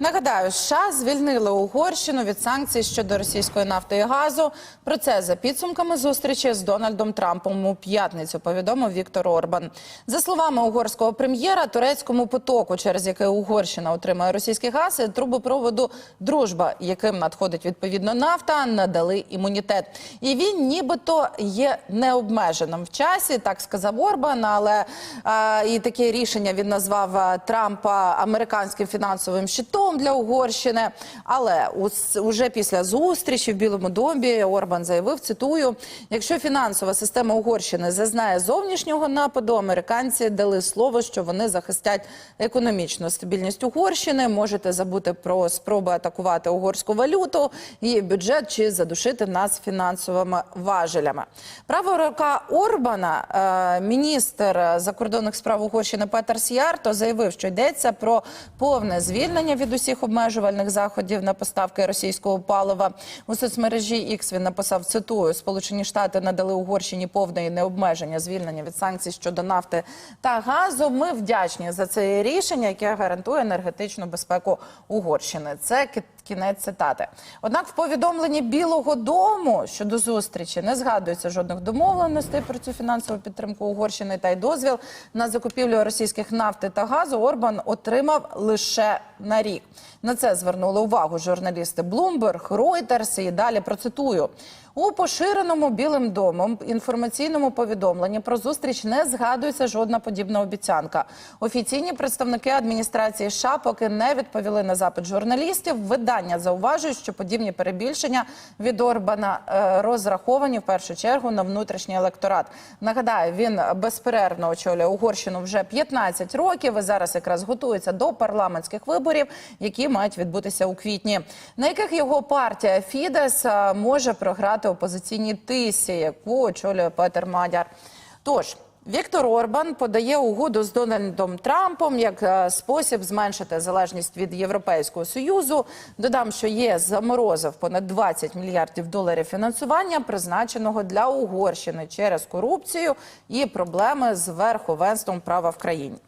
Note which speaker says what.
Speaker 1: Нагадаю, США звільнили Угорщину від санкцій щодо російської нафти і газу. Про це за підсумками зустрічі з Дональдом Трампом у п'ятницю повідомив Віктор Орбан. За словами угорського прем'єра, турецькому потоку, через який Угорщина отримує російський газ, трубопроводу дружба, яким надходить відповідно нафта, надали імунітет. І він нібито є необмеженим в часі, так сказав Орбан. Але е, і таке рішення він назвав Трампа американським фінансовим щитом для Угорщини. Але уже після зустрічі в Білому домі Орбан заявив, цитую: якщо фінансова система Угорщини зазнає зовнішнього нападу, американці дали слово, що вони захистять економічну стабільність Угорщини. Можете забути про спроби атакувати угорську валюту, її бюджет чи задушити нас фінансовими важелями. Права рука Орбана, е, міністр закордонних справ Угорщини Петер Сіарто заявив, що йдеться про повне звільнення від усіх обмежувальних заходів на поставки російського палива. У соцмережі X він написав, цитую, Сполучені Штати надали Угорщині повне необмеження звільнення від санкцій щодо нафти та газу. Ми вдячні за це рішення, яке гарантує енергетичну безпеку Угорщини. Це ки- Кінець цитати. Однак в повідомленні Білого Дому щодо зустрічі не згадується жодних домовленостей про цю фінансову підтримку Угорщини та й дозвіл на закупівлю російських нафти та газу Орбан отримав лише на рік. На це звернули увагу журналісти Bloomberg, Reuters і далі процитую. У поширеному Білим домом інформаційному повідомленні про зустріч не згадується жодна подібна обіцянка. Офіційні представники адміністрації США поки не відповіли на запит журналістів. Видання зауважують, що подібні перебільшення від Орбана е, розраховані в першу чергу на внутрішній електорат. Нагадаю, він безперервно очолює Угорщину вже 15 років. і Зараз якраз готується до парламентських виборів, які мають відбутися у квітні, на яких його партія Фідес е, може програти опозиційній тисі, яку очолює Петер Мадяр. Тож. Віктор Орбан подає угоду з Дональдом Трампом як е, спосіб зменшити залежність від Європейського союзу. Додам, що ЄС заморозив понад 20 мільярдів доларів фінансування, призначеного для Угорщини через корупцію і проблеми з верховенством права в країні.